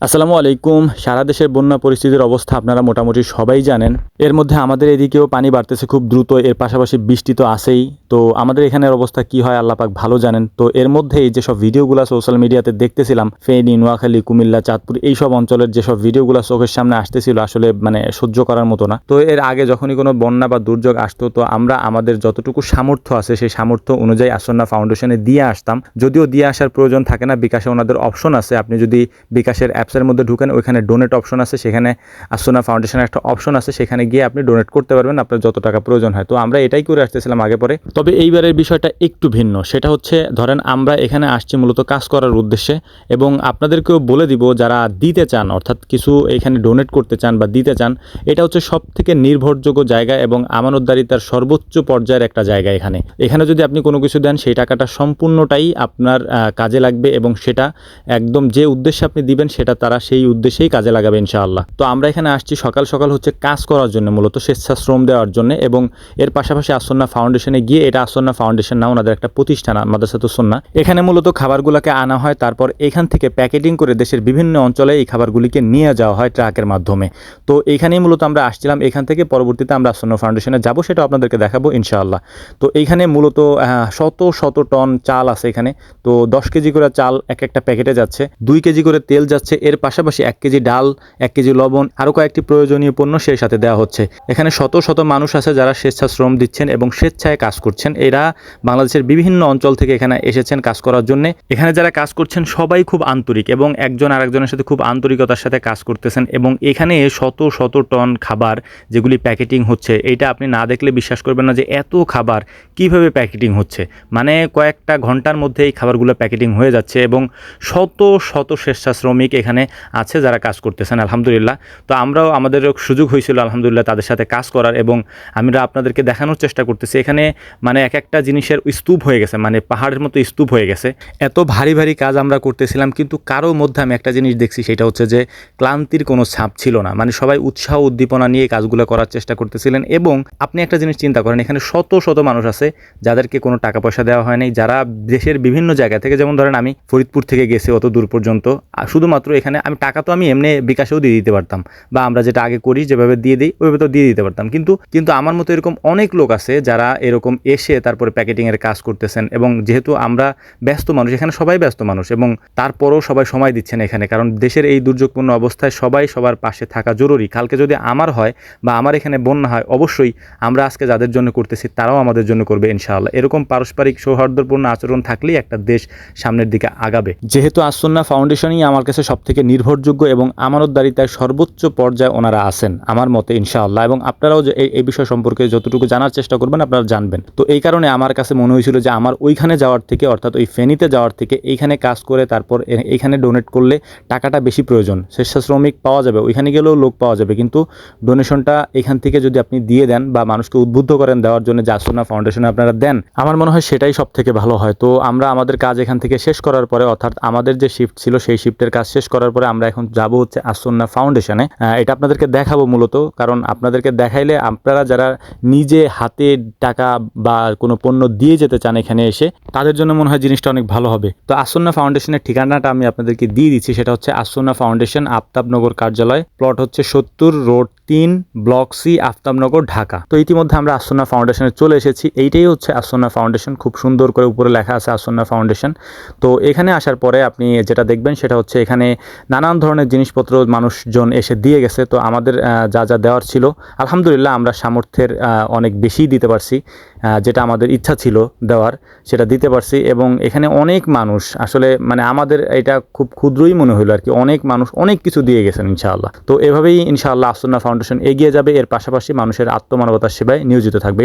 আসসালামু আলাইকুম। সারা দেশের বন্যা পরিস্থিতির অবস্থা আপনারা মোটামুটি সবাই জানেন। এর মধ্যে আমাদের এদিকেও পানি বাড়তেছে খুব দ্রুত, এর পাশাপাশি বৃষ্টি তো আসেই তো আমাদের এখানের অবস্থা কি হয় আল্লাহ পাক ভালো জানেন। তো এর মধ্যে এই যেসব ভিডিওগুলো সোশ্যাল মিডিয়াতে দেখতেছিলাম, ফেনী, নোয়াখালী, কুমিল্লা, চাঁদপুর, এইসব অঞ্চলের যেসব ভিডিওগুলো চোখের সামনে আসতেছিল আসলে মানে সহ্য করার মতো না। তো এর আগে যখনই কোনো বন্যা বা দুর্যোগ আসতো, তো আমরা আমাদের যতটুকু সামর্থ্য আছে সেই সামর্থ্য অনুযায়ী আসন্না ফাউন্ডেশনে দিয়ে আসতাম। যদিও দিয়ে আসার প্রয়োজন থাকে না, বিকাশে ওনাদের অপশন আছে। আপনি যদি বিকাশের অ্যাপসের মধ্যে ঢুকেন, ওইখানে ডোনেট অপশন আছে, সেখানে আসন্না ফাউন্ডেশনের একটা অপশন আছে, সেখানে গিয়ে আপনি ডোনেট করতে পারবেন আপনার যত টাকা প্রয়োজন হয়। তো আমরা এটাই করে আসতেছিলাম আগে পরে। তবে এইবারের বিষয়টা একটু ভিন্ন। সেটা হচ্ছে, ধরেন আমরা এখানে আসছি মূলত কাজ করার উদ্দেশ্যে এবং আপনাদেরকেও বলে দিব, যারা দিতে চান, অর্থাৎ কিছু এখানে ডোনেট করতে চান বা দিতে চান, এটা হচ্ছে সব থেকে নির্ভরযোগ্য জায়গা এবং আমানতদারিতার সর্বোচ্চ পর্যায়ের একটা জায়গা এখানে। এখানে যদি আপনি কোনো কিছু দেন, সেই টাকাটা সম্পূর্ণটাই আপনার কাজে লাগবে এবং সেটা একদম যে উদ্দেশ্যে আপনি দিবেন, সেটা তারা সেই উদ্দেশ্যেই কাজে লাগাবে, ইনশাআল্লাহ। তো আমরা এখানে আসছি সকাল সকাল হচ্ছে কাজ করার জন্য, মূলত স্বেচ্ছাশ্রম দেওয়ার জন্য এবং এর পাশাপাশি আসন্না ফাউন্ডেশনে গিয়ে এটা আসন্না ফাউন্ডেশন না, ওনাদের একটা প্রতিষ্ঠান, মাদ্রাসাতু সন্না এখানে মূলত খাবারগুলোকে আনা হয়, তারপর এখান থেকে প্যাকেটিং করে দেশের বিভিন্ন অঞ্চলে এই খাবারগুলিকে নিয়ে যাওয়া হয় ট্রাকের মাধ্যমে। তো এইখানেই মূলত আমরা আসছিলাম, এখান থেকে পরবর্তীতে আমরা আসন্ন ফাউন্ডেশনে যাব সেটা আপনাদেরকে দেখাবো, ইনশাআল্লাহ। তো এইখানে মূলত শত শত টন চাল আছে এখানে। তো দশ কেজি করে চাল এক একটা প্যাকেটে যাচ্ছে, দুই কেজি করে তেল যাচ্ছে, এর পাশাপাশি এক কেজি ডাল, এক কেজি লবণ, আরও কয়েকটি প্রয়োজনীয় পণ্য সেই সাথে দেওয়া হচ্ছে। এখানে শত শত মানুষ আছে যারা স্বেচ্ছাশ্রম দিচ্ছেন এবং স্বেচ্ছায় কাজ করছেন। এরা বাংলাদেশের বিভিন্ন অঞ্চল থেকে এখানে এসেছেন কাজ করার জন্য। এখানে যারা কাজ করছেন, সবাই খুব আন্তরিক এবং একজন আরেকজনের সাথে খুব আন্তরিকতার সাথে কাজ করতেছেন এবং এখানে শত শত টন খাবার যেগুলি প্যাকেটিং হচ্ছে এটা আপনি না দেখলে বিশ্বাস করবেন না যে এত খাবার কীভাবে প্যাকেটিং হচ্ছে। মানে কয়েকটা ঘণ্টার মধ্যে এই খাবারগুলো প্যাকেটিং হয়ে যাচ্ছে এবং শত শত স্বেচ্ছাশ্রমিক এখানে আছে যারা কাজ করতেছেন, আলহামদুলিল্লাহ। তো আমরাও আমাদের সুযোগ হয়েছিল, আলহামদুলিল্লাহ, তাদের সাথে কাজ করার এবং আমরা আপনাদেরকে দেখানোর চেষ্টা করতেছি। এখানে মানে এক একটা জিনিসের স্তূপ হয়ে গেছে মানে পাহাড়ের মতো স্তূপ হয়ে গেছে। এত ভারী ভারী কাজ আমরা করতেছিলাম, কিন্তু কারোর মধ্যে আমি একটা জিনিস দেখছি, সেটা হচ্ছে যে ক্লান্তির কোনো ছাপ ছিল না। মানে সবাই উৎসাহ, উদ্দীপনা নিয়ে কাজগুলো করার চেষ্টা করতেছিলেন এবং আপনি একটা জিনিস চিন্তা করেন, এখানে শত শত মানুষ আছে যাদেরকে কোনো টাকা পয়সা দেওয়া হয়নি। যারা দেশের বিভিন্ন জায়গা থেকে, যেমন ধরেন আমি ফরিদপুর থেকে গেছি অত দূর পর্যন্ত শুধুমাত্র এখানে আমি টাকা তো আমি এমনি বিকাশেও দিয়ে দিতে পারতাম বা আমরা যেটা আগে করি, যেভাবে দিয়ে দিই, ওইভাবে তো দিয়ে দিতে পারতাম। কিন্তু কিন্তু আমার মতো এরকম অনেক লোক আছে যারা এরকম এসে তারপরে প্যাকেটিংয়ের কাজ করতেছেন এবং যেহেতু আমরা ব্যস্ত মানুষ, এখানে সবাই ব্যস্ত মানুষ এবং তারপরও সবাই সময় দিচ্ছেন এখানে কারণ দেশের এই দুর্যোগপূর্ণ অবস্থায় সবাই সবার পাশে থাকা জরুরি। কালকে যদি আমার হয় বা আমার এখানে বন্যা হয়, অবশ্যই আমরা আজকে যাদের জন্য করতেছি তারাও আমাদের জন্য করবে ইনশাআল্লাহ। এরকম পারস্পরিক সৌহার্দ্যপূর্ণ আচরণ থাকলেই একটা দেশ সামনের দিকে আগাবে। যেহেতু আসন্না ফাউন্ডেশনই আমার কাছে সব থেকে নির্ভরযোগ্য এবং আমানতদারিতায় সর্বোচ্চ পর্যায়ে ওনারা আছেন, আমার মতে ইনশাআল্লাহ। এবং আপনারাও এই বিষয় সম্পর্কে যতটুকু জানার চেষ্টা করবেন আপনারা জানবেন। তো এই কারণে আমার কাছে মনে হয়েছিল যে আমার ওইখানে যাওয়ার থেকে, অর্থাৎ ওই ফেনীতে যাওয়ার থেকে, এইখানে কাজ করে তারপর এইখানে ডোনেট করলে টাকাটা বেশি প্রয়োজন। স্বেচ্ছাশ্রমিক পাওয়া যাবে, ওইখানে গেলেও লোক পাওয়া যাবে। কিন্তু ডোনেশনটা এখান থেকে যদি আপনি দিয়ে দেন বা মানুষকে উদ্বুদ্ধ করেন দেওয়ার জন্য জাসুনা ফাউন্ডেশনে আপনারা দেন, আমার মনে হয় সেটাই সব থেকে ভালো হয়। তো আমরা আমাদের কাজ এখান থেকে শেষ করার পরে, অর্থাৎ আমাদের যে শিফট ছিল, সেই শিফটের কাজ শেষ করার পরে আমরা এখন যাব হচ্ছে আসন্না ফাউন্ডেশনে এটা আপনাদেরকে দেখাবো মূলত, কারণ আপনাদেরকে দেখাইলে আপনারা যারা নিজে হাতে টাকা বা কোনো পণ্য দিয়ে যেতে চান এখানে এসে, তাদের জন্য মনে হয় জিনিসটা অনেক ভালো হবে। তো আসন্না ফাউন্ডেশনের ঠিকানাটা আমি আপনাদেরকে দিয়ে দিচ্ছি, সেটা হচ্ছে আসন্না ফাউন্ডেশন, আফতাবনগর কার্যালয়, প্লট হচ্ছে সত্তর রোড তিন ব্লক সি, আফতাবনগর, ঢাকা। তো ইতিমধ্যে আমরা আসন্না ফাউন্ডেশনে চলে এসেছি। এইটাই হচ্ছে আসন্না ফাউন্ডেশন। খুব সুন্দর করে উপরে লেখা আছে আসন্না ফাউন্ডেশন। তো এখানে আসার পরে আপনি যেটা দেখবেন সেটা হচ্ছে এখানে নানান ধরনের জিনিসপত্র মানুষজন এসে দিয়ে গেছে। তো আমাদের যা যা দেওয়ার ছিল, আলহামদুলিল্লাহ আমরা সামর্থ্যের অনেক বেশি দিতে পারছি। যেটা আমাদের ইচ্ছা ছিল দেওয়ার, সেটা দিতে পারছি। এবং এখানে অনেক মানুষ, আসলে মানে আমাদের এটা খুব ক্ষুদ্রই মনে হলো আর কি। অনেক মানুষ অনেক কিছু দিয়ে গেছেন ইনশাআল্লাহ। তো এভাবেই ইনশাআল্লাহ আসন্না ফাউন্ডেশন এগিয়ে যাবে। এর পাশাপাশি মানুষের আত্মমানবতার সেবায় নিয়োজিত থাকবে।